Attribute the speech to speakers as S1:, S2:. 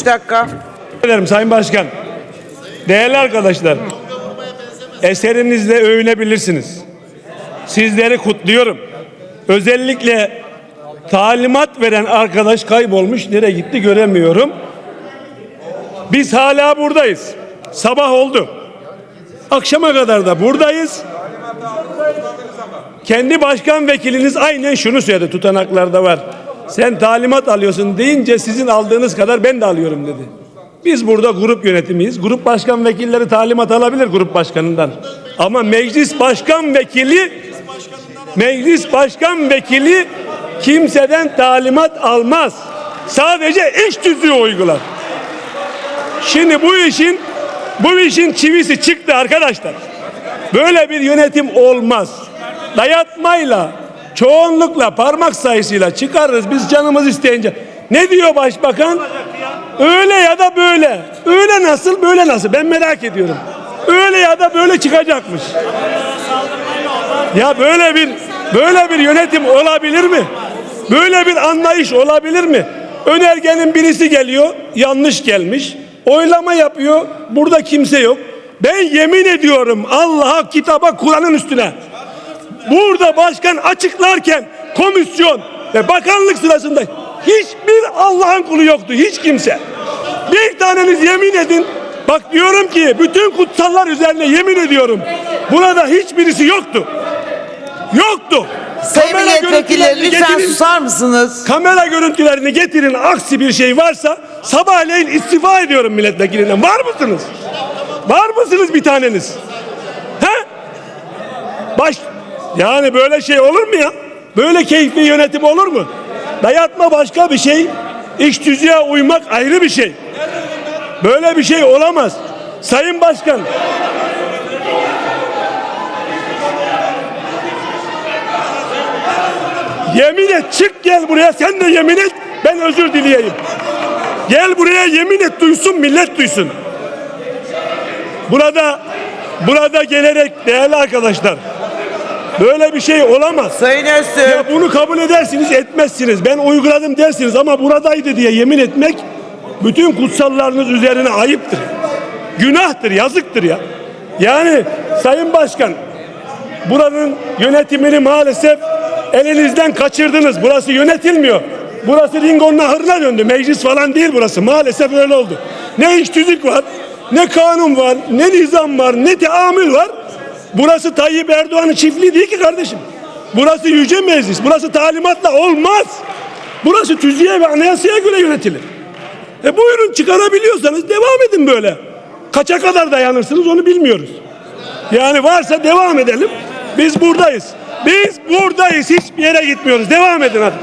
S1: 3 dakika.
S2: Ederim Sayın Başkan. Değerli arkadaşlar, eserinizle övünebilirsiniz. Sizleri kutluyorum. Özellikle talimat veren arkadaş kaybolmuş. Nereye gitti göremiyorum. Biz hala buradayız. Sabah oldu. Akşama kadar da buradayız. Kendi başkan vekiliniz aynen şunu söyledi tutanaklarda var. Sen talimat alıyorsun deyince sizin aldığınız kadar ben de alıyorum dedi. Biz burada grup yönetimiyiz. Grup başkan vekilleri talimat alabilir grup başkanından. Ama meclis başkan vekili meclis başkan vekili kimseden talimat almaz. Sadece iş tüzüğü uygular. Şimdi bu işin bu işin çivisi çıktı arkadaşlar. Böyle bir yönetim olmaz. Dayatmayla, çoğunlukla, parmak sayısıyla çıkarırız biz canımız isteyince. Ne diyor başbakan? Öyle ya da böyle. Öyle nasıl, böyle nasıl? Ben merak ediyorum. Öyle ya da böyle çıkacakmış. Ya böyle bir böyle bir yönetim olabilir mi? Böyle bir anlayış olabilir mi? Önergenin birisi geliyor, yanlış gelmiş. Oylama yapıyor. Burada kimse yok. Ben yemin ediyorum Allah'a, kitaba, Kur'an'ın üstüne. Burada başkan açıklarken komisyon ve bakanlık sırasında hiçbir Allah'ın kulu yoktu. Hiç kimse. Bir taneniz yemin edin. Bak diyorum ki bütün kutsallar üzerine yemin ediyorum. Burada hiçbirisi yoktu. Yoktu.
S1: Sayın
S2: Kamera
S1: milletvekilleri lütfen
S2: getirin.
S1: susar mısınız?
S2: Kamera görüntülerini getirin. Aksi bir şey varsa sabahleyin istifa ediyorum milletvekilinden. Var mısınız? Var mısınız bir taneniz? He? Baş yani böyle şey olur mu ya? Böyle keyfi yönetim olur mu? Dayatma başka bir şey. İş tüzüğe uymak ayrı bir şey. Böyle bir şey olamaz. Sayın Başkan. Yemin et çık gel buraya sen de yemin et ben özür dileyeyim. Gel buraya yemin et duysun millet duysun. Burada burada gelerek değerli arkadaşlar böyle bir şey olamaz.
S1: Sayın Öztürk.
S2: Ya bunu kabul edersiniz etmezsiniz. Ben uyguladım dersiniz ama buradaydı diye yemin etmek bütün kutsallarınız üzerine ayıptır. Günahtır, yazıktır ya. Yani Sayın Başkan buranın yönetimini maalesef elinizden kaçırdınız. Burası yönetilmiyor. Burası Ringo'nun ahırına döndü. Meclis falan değil burası. Maalesef öyle oldu. Ne iş tüzük var, ne kanun var, ne nizam var, ne teamül var. Burası Tayyip Erdoğan'ın çiftliği değil ki kardeşim. Burası yüce meclis. Burası talimatla olmaz. Burası tüzüğe ve anayasaya göre yönetilir. E buyurun çıkarabiliyorsanız devam edin böyle. Kaça kadar dayanırsınız onu bilmiyoruz. Yani varsa devam edelim. Biz buradayız. Biz buradayız. Hiçbir yere gitmiyoruz. Devam edin hadi.